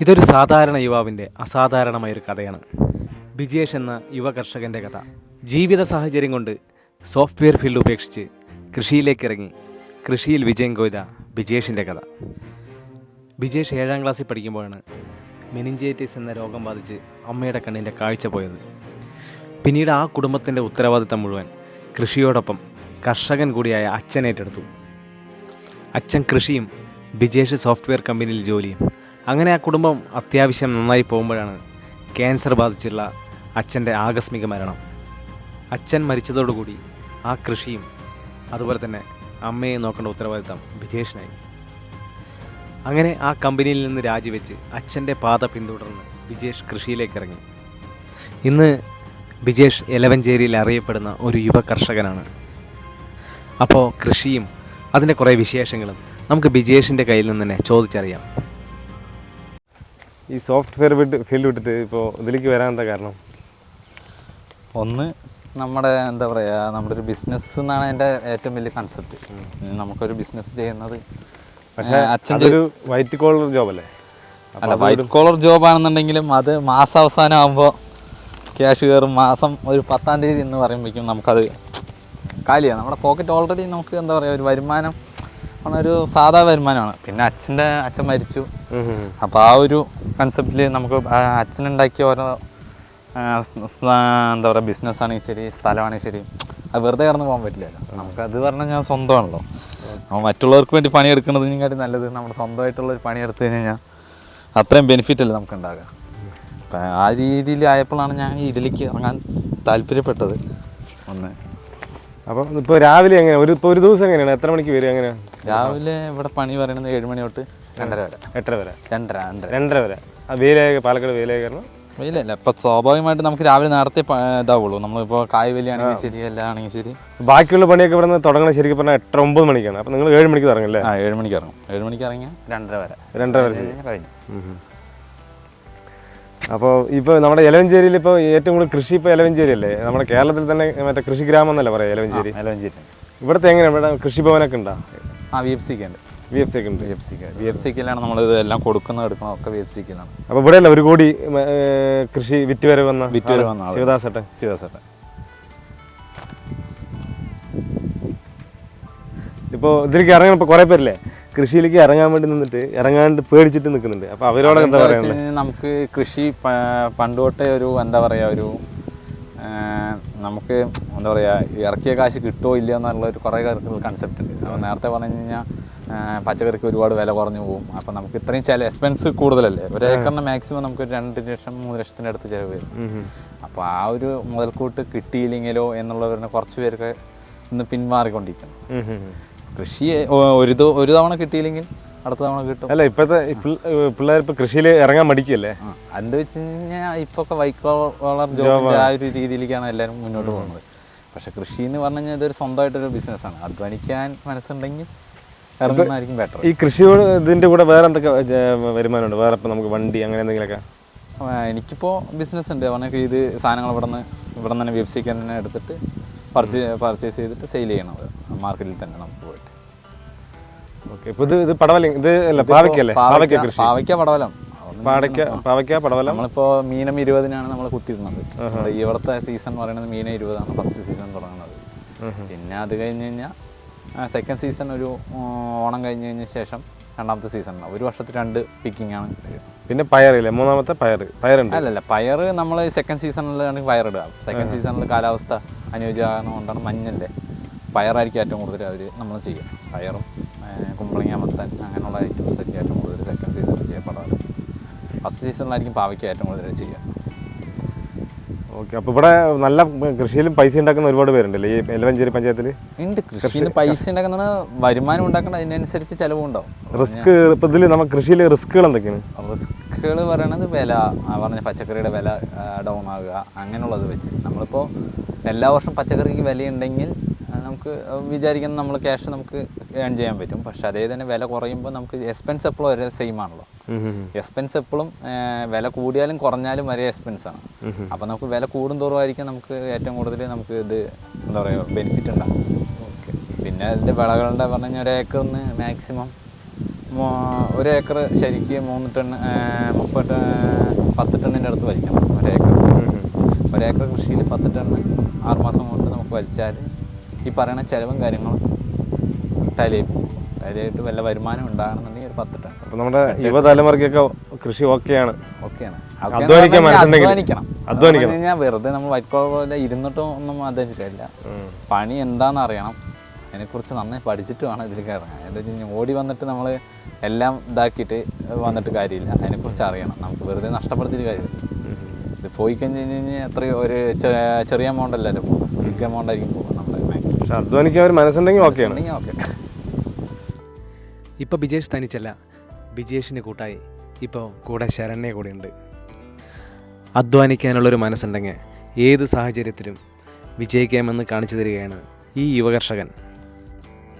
ഇതൊരു സാധാരണ യുവാവിന്റെ അസാധാരണമായൊരു കഥയാണ്. ബിജേഷ് എന്ന യുവ കർഷകന്റെ കഥ. ജീവിത സാഹചര്യം കൊണ്ട് സോഫ്റ്റ്വെയർ ഫീൽഡ് ഉപേക്ഷിച്ച് കൃഷിയിലേക്ക് ഇറങ്ങി കൃഷിയിൽ വിജയം കൊയ്ത ബിജേഷിന്റെ കഥ. ബിജേഷ് ഏഴാം ക്ലാസ്സിൽ പഠിക്കുമ്പോഴാണ് മെനിഞ്ചൈറ്റിസ് എന്ന രോഗം ബാധിച്ച് അമ്മയുടെ കണ്ണിന്റെ കാഴ്ച പോയത്. പിന്നീട് ആ കുടുംബത്തിന്റെ ഉത്തരവാദിത്തം മുഴുവൻ കൃഷിയോടൊപ്പം കർഷകൻ കൂടിയായ അച്ഛൻ ഏറ്റെടുത്തു അച്ഛൻ കൃഷിയും ബിജേഷ് സോഫ്റ്റ്വെയർ കമ്പനിയിൽ ജോലിയും അങ്ങനെ ആ കുടുംബം അത്യാവശ്യം നന്നായി പോകുമ്പോഴാണ് ക്യാൻസർ ബാധിച്ചുള്ള അച്ഛന്റെ ആകസ്മിക മരണം. അച്ഛൻ മരിച്ചതോടുകൂടി ആ കൃഷിയും അതുപോലെ തന്നെ അമ്മയെ നോക്കേണ്ട ഉത്തരവാദിത്തം വിജേഷിനായി അങ്ങനെ ആ കമ്പനിയിൽ നിന്ന് രാജിവെച്ച് അച്ഛന്റെ പാത പിന്തുടർന്ന് വിജേഷ് കൃഷിയിലേക്ക് ഇറങ്ങി ഇന്ന് വിജേഷ് എലവഞ്ചേരിയിൽ അറിയപ്പെടുന്ന ഒരു യുവ കർഷകനാണ്. അപ്പോൾ കൃഷിയും അതിന്റെ കുറേ വിശേഷങ്ങളും നമുക്ക് ബിജേഷിന്റെ കയ്യിൽ നിന്ന് തന്നെ ചോദിച്ചറിയാം. ഈ സോഫ്റ്റ്വെയർ വിട്ട് ഫീൽഡ് വിട്ടിട്ട് ഇപ്പോൾ ഇതിലേക്ക് വരാൻ എന്താ കാരണം? ഒന്ന് നമ്മുടെ എന്താ പറയുക നമ്മുടെ ഒരു ബിസിനസ് എന്നാണ് എന്റെ ഏറ്റവും വലിയ കൺസെപ്റ്റ് നമുക്കൊരു ബിസിനസ് ചെയ്യുന്നത് പക്ഷേ ഒരു അച്ഛൻ വൈറ്റ് കോളർ ജോബ് അല്ലേ? അല്ല വൈറ്റ് കോളർ ജോബ് ആണെന്നുണ്ടെങ്കിലും അത് മാസാവസാനം ആകുമ്പോൾ ക്യാഷ് കയറും മാസം ഒരു പത്താം തീയതി എന്ന് പറയുമ്പോഴേക്കും നമുക്കത് കാലിയാണ് നമ്മുടെ പോക്കറ്റ് ഓൾറെഡി നമുക്ക് എന്താ പറയുക ഒരു വരുമാനം ഒരു സാധാ വരുമാനമാണ്. പിന്നെ അച്ഛന്റെ അച്ഛൻ മരിച്ചു. അപ്പോൾ ആ ഒരു കൺസെപ്റ്റിൽ നമുക്ക് അച്ഛനുണ്ടാക്കിയ ഓരോ എന്താ പറയുക ബിസിനസ് ആണെങ്കിൽ ശരി സ്ഥലമാണെങ്കിൽ ശരി അത് വെറുതെ കടന്നു പോകാൻ പറ്റില്ലല്ലോ. നമുക്കത് പറഞ്ഞാൽ ഞാൻ സ്വന്തമാണല്ലോ. അപ്പോൾ മറ്റുള്ളവർക്ക് വേണ്ടി പണിയെടുക്കുന്നതിനെക്കാട്ടി നല്ലത് നമ്മുടെ സ്വന്തമായിട്ടുള്ള ഒരു പണിയെടുത്ത് കഴിഞ്ഞാൽ അത്രയും ബെനിഫിറ്റ് അല്ലേ നമുക്ക് ഉണ്ടാകുക അപ്പം ആ രീതിയിൽ ആയപ്പോഴാണ് ഞാൻ ഇതിലേക്ക് ഇറങ്ങാൻ താല്പര്യപ്പെട്ടത്. ഒന്ന് അപ്പം ഇപ്പോൾ രാവിലെ എങ്ങനെ? ഒരു ഇപ്പോൾ ഒരു ദിവസം എങ്ങനെയാണ്? എത്ര മണിക്ക് വരും എങ്ങനെയാണ് രാവിലെ ഇവിടെ പണി പറയുന്നത് ഏഴ് മണി തൊട്ട് രണ്ടര വരെ. എട്ടര വരെ. രണ്ടര രണ്ടര. രണ്ടര വരെ. വേലയായ പാലക്കാട് വെയിലായ കാരണം വെയിലല്ല ഇപ്പൊ സ്വാഭാവികമായിട്ട് നമുക്ക് രാവിലെ നേരത്തെ ഇതാവുള്ളൂ. നമ്മളിപ്പോൾ കായ് വലിയാണെങ്കിൽ ശരി എല്ലാം ആണെങ്കിൽ ശരി. ബാക്കിയുള്ള പണിയൊക്കെ ഇവിടെ നിന്ന് തുടങ്ങണ ശരിക്കും പറഞ്ഞാൽ എട്ടര ഒമ്പത് മണിക്കാണ്. അപ്പം നിങ്ങൾ ഏഴ് മണിക്ക് ഇറങ്ങില്ലേ ആ ഏഴ് മണിക്ക് ഇറങ്ങും. ഏഴ് മണിക്ക് ഇറങ്ങിയാൽ രണ്ടര വരെ. രണ്ടര വരെ കഴിഞ്ഞു. അപ്പോൾ ഇപ്പോൾ നമ്മുടെ എലവഞ്ചേരിയിൽ ഇപ്പോൾ ഏറ്റവും കൂടുതൽ കൃഷി ഇപ്പോൾ എലവഞ്ചേരി അല്ലേ? നമ്മുടെ കേരളത്തിൽ തന്നെ മറ്റേ കൃഷി ഗ്രാമം എന്നല്ലേ പറയാം എലവഞ്ചേരി? എലവഞ്ചേരി. ഇവിടുത്തെ എങ്ങനെയാണ് ഇവിടെ കൃഷിഭവനൊക്കെ ഉണ്ടോ? ആ വി എഫ് സിക്ക് ഉണ്ട്. വി എഫ് സിക്ക് ഉണ്ട്. വി എഫ് സിക്ക് വി എഫ് സിക്കിലാണ് നമ്മൾ ഇതെല്ലാം കൊടുക്കുന്നത് എടുക്കുന്നത്. ഒക്കെ വി എഫ് സിക്കിലാണ് അപ്പോൾ ഇവിടെ അല്ല ഒരു കോടി കൃഷി വിറ്റ് വരെ വന്ന വിറ്റ് വരെ വന്ന ശിവദാസട്ടെ ശിവദാസട്ടെ ഇപ്പോൾ ഇതിലേക്ക് ഇറങ്ങണം. ഇപ്പോൾ കുറേ പേരില്ലേ? കൃഷിയിലേക്ക് ഇറങ്ങാൻ വേണ്ടി നിന്നിട്ട് ഇറങ്ങാണ്ട് പേടിച്ചിട്ട് നിൽക്കുന്നുണ്ട് അപ്പോൾ അവരോട് എന്താ കഴിഞ്ഞാൽ നമുക്ക് കൃഷി പ- പണ്ട് തൊട്ടേ ഒരു എന്താ പറയുക ഒരു നമുക്ക് എന്താ പറയുക ഇറക്കിയ കാശ് കിട്ടുമോ ഇല്ലയോ എന്നുള്ള ഒരു കുറേ കൺസെപ്റ്റ് ഉണ്ട്. അപ്പോൾ നേരത്തെ പറഞ്ഞു കഴിഞ്ഞാൽ പച്ചക്കറിക്ക് ഒരുപാട് വില കുറഞ്ഞു പോകും. അപ്പോൾ നമുക്ക് ഇത്രയും ചില എക്സ്പെൻസ് കൂടുതലല്ലേ? ഒരു ഏക്കറിന് മാക്സിമം നമുക്ക് ഒരു രണ്ട് ലക്ഷം മൂന്ന് ലക്ഷത്തിന്റെ അടുത്ത് ചിലവ് വരും. അപ്പോൾ ആ ഒരു മുതൽക്കൂട്ട് കിട്ടിയില്ലെങ്കിലോ എന്നുള്ളവരുടെ കുറച്ച് പേർക്ക് ഇന്ന് പിന്മാറിക്കൊണ്ടിരിക്കുന്നു. കൃഷി ഒരു ഒരു തവണ കിട്ടിയില്ലെങ്കിൽ അടുത്ത തവണ കിട്ടും. അല്ല ഇപ്പോഴത്തെ പിള്ളേർ ഇപ്പൊ കൃഷിയിൽ ഇറങ്ങാൻ മടിക്കല്ലേ? അത് വെച്ച് കഴിഞ്ഞാൽ ഇപ്പൊ ഒക്കെ വൈറ്റ് കോളർ ആ ഒരു രീതിയിലേക്കാണ് എല്ലാവരും മുന്നോട്ട് പോകുന്നത്. പക്ഷെ കൃഷി എന്ന് പറഞ്ഞു കഴിഞ്ഞാൽ ഇതൊരു സ്വന്തമായിട്ടൊരു ബിസിനസ്സാണ്. അധ്വാനിക്കാൻ മനസ്സുണ്ടെങ്കിൽ ഇറങ്ങുന്നതായിരിക്കും ബെറ്റർ ഈ കൃഷിയോട് ഇതിന്റെ കൂടെ വേറെ എന്തൊക്കെ വരുമാനമുണ്ട്? വേറെ ഇപ്പോൾ നമുക്ക് വണ്ടി അങ്ങനെ എന്തെങ്കിലുമൊക്കെ? എനിക്കിപ്പോൾ ബിസിനസ് ഉണ്ട്. അവനൊക്കെ ഇത് സാധനങ്ങൾ ഇവിടെ നിന്ന് ഇവിടെ നിന്ന് തന്നെ വെബ്സൈറ്റ് തന്നെ എടുത്തിട്ട് പർച്ചേ പർച്ചേസ് ചെയ്തിട്ട് സെയിൽ ചെയ്യണത്. മാർക്കറ്റിൽ തന്നെ നമുക്ക് പോയിട്ട്. ഓക്കെ ഇപ്പോൾ ഇത് ഇത് പടവല ഇത് അല്ല പാവയ്ക്കല്ലേ? പാവയ്ക്ക കൃഷി പാവയ്ക്ക പടവലം. പാടയ്ക്ക പാവയ്ക്ക പടവലം? നമ്മളിപ്പോൾ മീനം ഇരുപതിനാണ് നമ്മൾ കുത്തിയിരുന്നത്. ഇവിടുത്തെ സീസൺ പറയുന്നത് മീന ഇരുപതാണ് ഫസ്റ്റ് സീസൺ തുടങ്ങുന്നത്. പിന്നെ അത് കഴിഞ്ഞ് കഴിഞ്ഞാൽ സെക്കൻഡ് സീസൺ ഒരു ഓണം കഴിഞ്ഞ് കഴിഞ്ഞ ശേഷം രണ്ടാമത്തെ സീസൺ ഒരു വർഷത്തിൽ രണ്ട് പിക്കിംഗ് ആണ് പിന്നെ പിന്നെ പയറില്ലേ മൂന്നാമത്തെ പയർ പയറുണ്ട്. അല്ലല്ല പയർ നമ്മൾ സെക്കൻഡ് സീസണിലാണ് പയറിടുക. സെക്കൻഡ് സീസണിൽ കാലാവസ്ഥ അനുയോജ്യമാകുന്നതുകൊണ്ടാണ് മഞ്ഞല്ലേ? പയറായിരിക്കും ഏറ്റവും കൂടുതൽ അവർ നമ്മൾ ചെയ്യുക. പയറും കുമ്പളങ്ങ മത്തൻ അങ്ങനെയുള്ള ഐറ്റംസ് ആയിരിക്കും ഏറ്റവും കൂടുതൽ സെക്കൻഡ് സീസണിൽ ചെയ്യപ്പെടാറ്. ഫസ്റ്റ് സീസണിലായിരിക്കും പാവയ്ക്ക് ഏറ്റവും കൂടുതൽ ചെയ്യുക. ഓക്കെ അപ്പോൾ ഇവിടെ നല്ല കൃഷിയിലും പൈസ ഉണ്ടാക്കുന്ന ഒരുപാട് പേരുണ്ടല്ലേ? ഈ എലവഞ്ചേരി പഞ്ചായത്തിൽ ഉണ്ട് കൃഷിയിൽ പൈസ ഉണ്ടാക്കുന്ന വരുമാനം ഉണ്ടാക്കേണ്ട അതിനനുസരിച്ച് ചിലവുണ്ടാവും. റിസ്ക് ഇപ്പോൾ ഇതിൽ നമ്മൾ കൃഷിയിൽ റിസ്ക്കുകൾ എന്തൊക്കെയാണ്? റിസ്ക്കുകൾ പറയണത് വില പറഞ്ഞ പച്ചക്കറിയുടെ വില ഡൗൺ ആകുക അങ്ങനെയുള്ളത് വെച്ച്. നമ്മളിപ്പോൾ എല്ലാ വർഷം പച്ചക്കറിക്ക് വിലയുണ്ടെങ്കിൽ നമുക്ക് വിചാരിക്കുന്ന നമ്മൾ ക്യാഷ് നമുക്ക് ഏൺ ചെയ്യാൻ പറ്റും. പക്ഷെ അതേ തന്നെ വില കുറയുമ്പോൾ നമുക്ക് എക്സ്പെൻസ് എപ്പോഴും ഒരേ സെയിം ആണല്ലോ. എക്സ്പെൻസ് എപ്പോഴും വില കൂടിയാലും കുറഞ്ഞാലും ഒരേ എക്സ്പെൻസ് ആണ്. അപ്പോൾ നമുക്ക് വില കൂടുന്തോറും ആയിരിക്കും നമുക്ക് ഏറ്റവും കൂടുതൽ നമുക്ക് ഇത് എന്താ പറയുക ബെനിഫിറ്റ് ഉണ്ടാകും പിന്നെ അതിന്റെ വിളകളുടെ പറഞ്ഞു കഴിഞ്ഞാൽ ഒരു ഏക്കറിന് മാക്സിമം ഒരു ഏക്കർ ശരിക്ക് മൂന്ന് ടൺ മുപ്പത് ടൺ- പത്ത് ടണ്ണിന്റെ അടുത്ത് വലിക്കണം. ഒരു ഏക്കർ ഒരു ഏക്കർ കൃഷിയിൽ പത്ത് ടണ്ണ് ആറുമാസം കൊണ്ട് നമുക്ക് വലിച്ചാൽ ഈ പറയുന്ന ചിലവും കാര്യങ്ങളും ടാലിയായി ടാലിയായിട്ട് വല്ല വരുമാനം ഉണ്ടാകണമെന്നുണ്ടെങ്കിൽ ഒരു പത്ത് ടൺ അപ്പൊ നമ്മുടെ യുവതലമുറയ്ക്കൊക്കെ കൃഷി ഓക്കെയാണ്. ഓക്കെയാണ്. അധ്വാനിക്കണം. അധ്വാനിക്കണം. ഞാൻ വെറുതെ നമ്മൾ വൈറ്റ് കോളർ പോലെ ഇരുന്നിട്ടും ഒന്നും അധ്വാനിച്ചിട്ടില്ല. പണി എന്താണെന്ന് അറിയണം. അതിനെക്കുറിച്ച് നന്നായി പഠിച്ചിട്ട് വേണം ഇതിൽ ഇറങ്ങാൻ. എന്താ വെച്ച് കഴിഞ്ഞാൽ ഓടി വന്നിട്ട് നമ്മൾ എല്ലാം ഇതാക്കിയിട്ട് വന്നിട്ട് കാര്യമില്ല. അതിനെക്കുറിച്ച് അറിയണം. നമുക്ക് വെറുതെ നഷ്ടപ്പെടുത്തിയിട്ട് കാര്യമില്ല. ഇത് പോയി കഴിഞ്ഞ് കഴിഞ്ഞ് കഴിഞ്ഞാൽ എത്രയോ ഒരു ചെറിയ എമൗണ്ട് അല്ലല്ലോ പോകും ബിഗ് എമൗണ്ട് ആയിരിക്കും പോകും പക്ഷെ അധ്വാനിക്കാൻ ഒരു മനസ്സുണ്ടെങ്കിൽ ഓക്കെയാണ് ആണ്. ഇപ്പോൾ ബിജേഷ് തനിച്ചല്ല. ബിജേഷിന് കൂട്ടായി. ഇപ്പോൾ കൂടെ ശരണ്യ കൂടെയുണ്ട് അധ്വാനിക്കാനുള്ളൊരു മനസ്സുണ്ടെങ്കിൽ ഏത് സാഹചര്യത്തിലും വിജയിക്കാമെന്ന് കാണിച്ചു തരികയാണ് ഈ യുവകർഷകൻ.